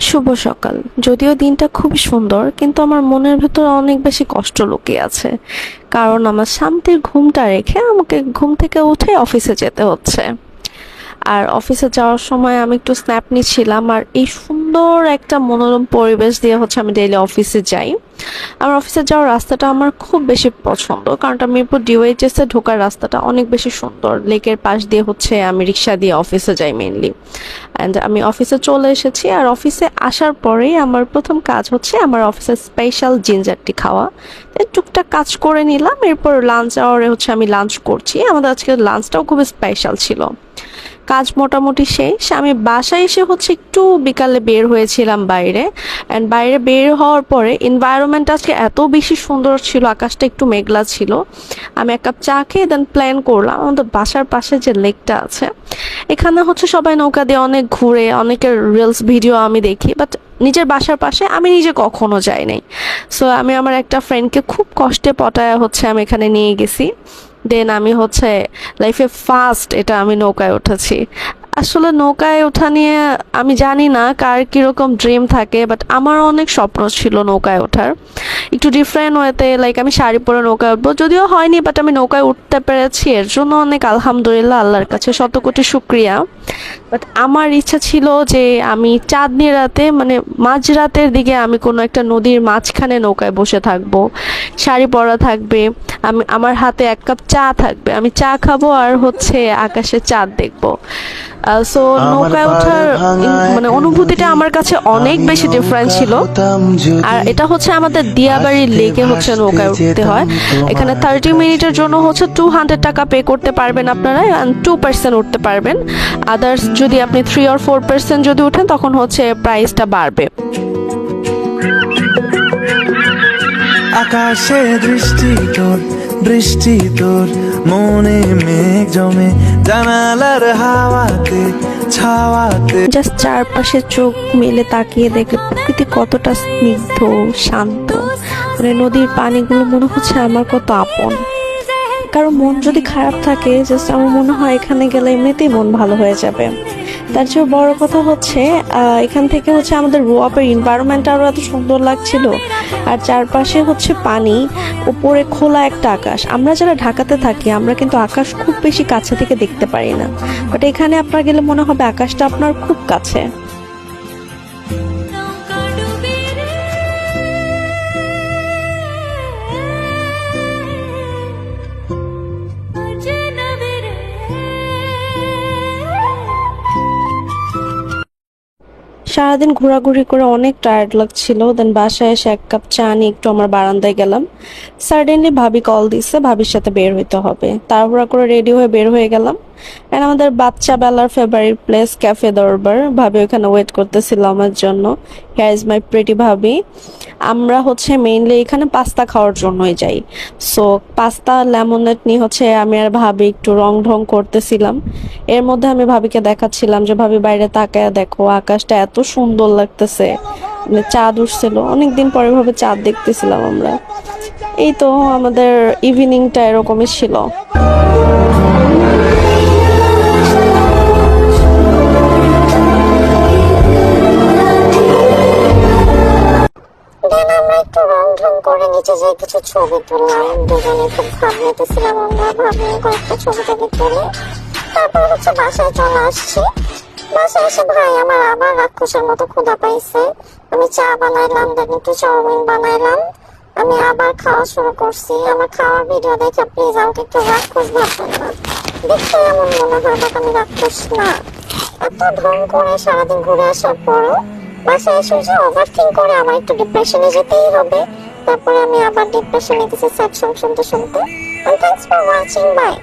শুভ সকাল। যদিও দিনটা খুব সুন্দর, কিন্তু আমার মনের ভেতর অনেক বেশি কষ্ট লুকিয়ে আছে। কারণ আমার শান্তির ঘুমটা রেখে আমাকে ঘুম থেকে উঠে অফিসে যেতে হচ্ছে। আর অফিসে যাওয়ার সময় আমি একটু স্ন্যাপ নিচ্ছিলাম আর এই সুন্দর একটা মনোরম পরিবেশ দিয়ে হচ্ছে আমি ডেইলি অফিসে যাই। আমার অফিসে যাওয়ার রাস্তাটা আমার খুব বেশি পছন্দ, কারণ মিরপুর ডিওএইচএস ঢোকার রাস্তাটা অনেক বেশি সুন্দর। লেকের পাশ দিয়ে হচ্ছে আমি রিক্সা দিয়ে অফিসে যাই মেইনলি অ্যান্ড আমি অফিসে চলে এসেছি আর অফিসে আসার পরেই আমার প্রথম কাজ হচ্ছে আমার অফিসের স্পেশাল জিঞ্জারটি খাওয়া। টুকটাক কাজ করে নিলাম, এরপর লাঞ্চ আওয়ারে হচ্ছে আমি লাঞ্চ করছি। আমাদের আজকে লাঞ্চটাও খুব স্পেশাল ছিল। কাজ মোটামুটি শেষ। আমি বাসায় এসে হচ্ছে একটু বিকালে বের হয়েছিলাম বাইরে। অ্যান্ড বাইরে বের হওয়ার পরে এনভায়রনমেন্ট আজকে এত বেশি সুন্দর ছিল, আকাশটা একটু মেঘলা ছিল। আমি এক কাপ চা খেয়ে দেন প্ল্যান করলাম আমাদের বাসার পাশে যে লেকটা আছে। এখানে হচ্ছে সবাই নৌকা দিয়ে অনেক ঘুরে, অনেকের রিলস ভিডিও আমি দেখি বাট নিজের বাসার পাশে আমি নিজে কখনো যাই নাই সো আমি আমার একটা ফ্রেন্ডকে খুব কষ্টে পটায় হচ্ছে আমি এখানে নিয়ে গেছি। দেন আমি হচ্ছে লাইফে ফার্স্ট এটা আমি নৌকায় উঠেছি। আসলে নৌকায় ওঠা নিয়ে আমি জানি না কার কীরকম ড্রিম থাকে বাট আমার অনেক স্বপ্ন ছিল নৌকায় ওঠার। একটু ডিফারেন্ট ওয়েতে লাইক আমি শাড়ি পরে নৌকায় উঠবো, যদিও হয়নি বাট আমি নৌকায় উঠতে পেরেছি, এর জন্য অনেক আলহামদুলিল্লাহ, আল্লাহর কাছে শত কোটি শুক্রিয়া। বাট আমার ইচ্ছা ছিল যে আমি চাঁদনি রাতে মানে মাঝরাতের দিকে আমি কোনো একটা নদীর মাঝখানে নৌকায় বসে থাকব। শাড়ি পরা থাকবে আমি আমার হাতে এক কাপ চা থাকবে। আমি চা খাব আর হচ্ছে আকাশে চাঁদ দেখব। সো নৌকায় ওঠার মানে অনুভূতিটা আমার কাছে অনেক বেশি ডিফারেন্ট ছিল। আর এটা হচ্ছে আমাদের দিয়াবাড়ি লেকে হচ্ছে নৌকায় উঠতে হয়। এখানে থার্টি মিনিটের জন্য হচ্ছে টু হান্ড্রেড টাকা পে করতে পারবেন আপনারা টু পার্সেন্ট উঠতে পারবেন। আদার্স যদি আপনি থ্রি আর ফোর পার্সেন্ট যদি উঠেন তখন হচ্ছে প্রাইসটা বাড়বে। আকাশে দৃষ্টি তোর, বৃষ্টি তোর, মনে মেঘ জমে জানালার হাওয়াতে, ছাওয়াতে। জাস্ট চারপাশে চোখ মেলে তাকিয়ে দেখলে প্রকৃতি কতটা স্নিগ্ধ, শান্ত। মানে নদীর পানিগুলো মনে হচ্ছে আমার কত আপন। কারও মন যদি খারাপ থাকে জাস্ট আমার মনে হয় এখানে গেলে এমনিতেই মন ভালো হয়ে যাবে। তার চেয়েও বড় কথা হচ্ছে এখান থেকে হচ্ছে আমাদের রোয়াপের এনভায়রনমেন্ট আরও এত সুন্দর লাগছিল। আর চারপাশে হচ্ছে পানি, উপরে খোলা একটা আকাশ। আমরা যারা ঢাকাতে থাকি, আমরা কিন্তু আকাশ খুব বেশি কাছে থেকে দেখতে পারি না। বাট এখানে আপনার গেলে মনে হবে আকাশটা আপনার খুব কাছে। সারাদিন ঘোরাঘুরি করে অনেক টায়ার্ড লাগছিল। দেন বাসায় এসে এক কাপ চা নিয়ে একটু আমার বারান্দায় গেলাম। সাডেনলি ভাবি কল দিছে, ভাবির সাথে বের হইতে হবে। তাড়াহুড়া করে রেডি হয়ে বের হয়ে গেলাম। আমাদের বাচ্চা বেলার ফেভারিট প্লেস ক্যাফে দরবার ভাবি ওখানে ওয়েট করতেছিল আমার জন্য। হিয়ার ইজ মাই প্রেটি ভাবি। আমরা হচ্ছে মেইনলি এখানে পাস্তা খাওয়ার জন্যই যাই। সো পাস্তা লেমনেট নিয়ে হচ্ছে আমি আর ভাবি একটু রং ঢং করতেছিলাম। এর মধ্যে আমি ভাবিকে দেখাচ্ছিলাম যে, ভাবি, বাইরে তাকায় দেখো, আকাশটা এত সুন্দর লাগতেছে। মানে চাঁদ উঠছিল। অনেকদিন পরে ভাবে চাঁদ দেখতেছিলাম আমরা। এই তো আমাদের ইভিনিংটা এরকমই ছিল। একটু রং ঢং করে নিচে যেয়ে কিছু ছবি তুললাম, দুজনে খুব ভাব নিতেছিলাম আমরা ভাব কয়েকটা ছবি টবি তুলে। তারপর হচ্ছে বাসায় চলে আসছি। বাসায় এসে ভাই আমার আবার রাক্ষসের মতো ক্ষুধা পাইছে। আমি চা বানাইলাম দেন একটু চাউমিন বানাইলাম। আমি আবার খাওয়া শুরু করছি। আমার খাওয়ার ভিডিও দেখে প্লিজ আমাকে একটু রাক্ষস ভাববেন না দেখতে এমন মনে হয় বাট আমি রাক্ষস না। এত ঢং করে সারাদিন ঘুরে আসার পরও বাসায় এসে যে ওভার থিঙ্ক করে আমার একটু ডিপ্রেশনে যেতেই হবে। তারপরে আমি আবার ডিপ্রেশনে গেছি স্যাড সং শুনতে শুনতে। Thanks for watching by